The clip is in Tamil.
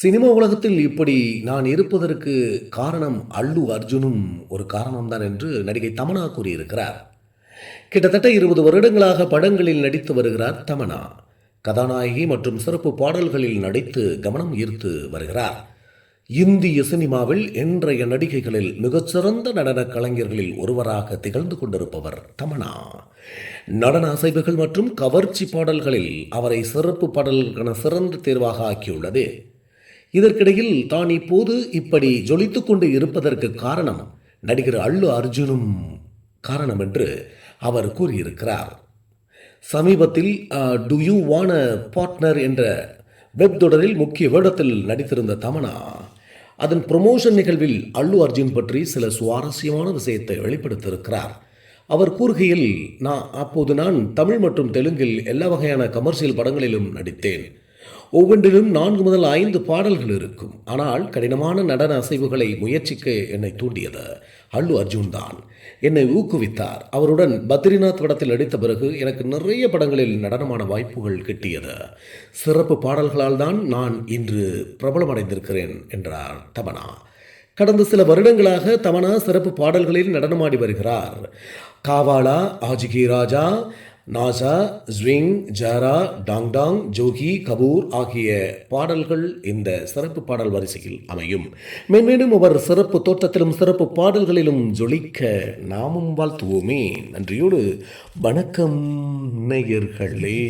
சினிமா உலகத்தில் இப்படி நான் இருப்பதற்கு காரணம் அல்லு அர்ஜுனும் ஒரு காரணம்தான் என்று நடிகை தமனா கூறியிருக்கிறார். கிட்டத்தட்ட இருபது வருடங்களாக படங்களில் நடித்து வருகிறார் தமனா. கதாநாயகி மற்றும் சிறப்பு பாடல்களில் நடித்து கவனம் ஈர்த்து வருகிறார். இந்திய சினிமாவில் இன்றைய நடிகைகளில் மிகச்சிறந்த நடன கலைஞர்களில் ஒருவராக திகழ்ந்து கொண்டிருப்பவர் தமனா. நடன அசைவுகள் மற்றும் கவர்ச்சி பாடல்களில் அவரை சிறப்பு பாடல்களுக்கான சிறந்த தேர்வாக ஆக்கியுள்ளது. இதற்கிடையில் தான் இப்போது இப்படி ஜொலித்து கொண்டு இருப்பதற்கு காரணம் நடிகர் அல்லு அர்ஜுனும் காரணம் என்று அவர் கூறியிருக்கிறார். சமீபத்தில் டு யூ வான பார்ட்னர் என்ற வெப் தொடரில் முக்கிய வேடத்தில் நடித்திருந்த தமனா அதன் ப்ரொமோஷன் நிகழ்வில் அல்லு அர்ஜுன் பற்றி சில சுவாரஸ்யமான விஷயத்தை வெளிப்படுத்தியிருக்கிறார். அவர் கூறுகையில் நான் அப்போது நான் தமிழ் மற்றும் தெலுங்கில் எல்லா வகையான கமர்ஷியல் படங்களிலும் நடித்தேன். ஒவ்வொன்றிலும் நான்கு முதல் ஐந்து பாடல்கள் இருக்கும். ஆனால் கடினமான நடன அசைவுகளை முயற்சிக்க என்னை தூண்டியது. அல்லு அர்ஜுன் தான். என்னை ஊக்குவித்தார். அவருடன் பத்ரிநாத் படத்தில் நடித்த பிறகு எனக்கு நிறைய படங்களில் நடனமான வாய்ப்புகள் கிட்டியது. சிறப்பு பாடல்களால் தான் நான் இன்று பிரபலமடைந்திருக்கிறேன் என்றார் தமனா. கடந்த சில வருடங்களாக தமனா சிறப்பு பாடல்களில் நடனமாடி வருகிறார். காவாலா ஆஜிகி ராஜா நாசா ஸ்விங் ஜாரா டாங் டாங் ஜோகி கபூர் ஆகிய பாடல்கள் இந்த சிறப்பு பாடல் வரிசையில் அமையும். மென்மேலும் அவர் சிறப்பு தோற்றத்திலும் சிறப்பு பாடல்களிலும் ஜொலிக்க நாமும் வாழ்த்துவோமே. நன்றியோடு வணக்கம் நேயர்களே.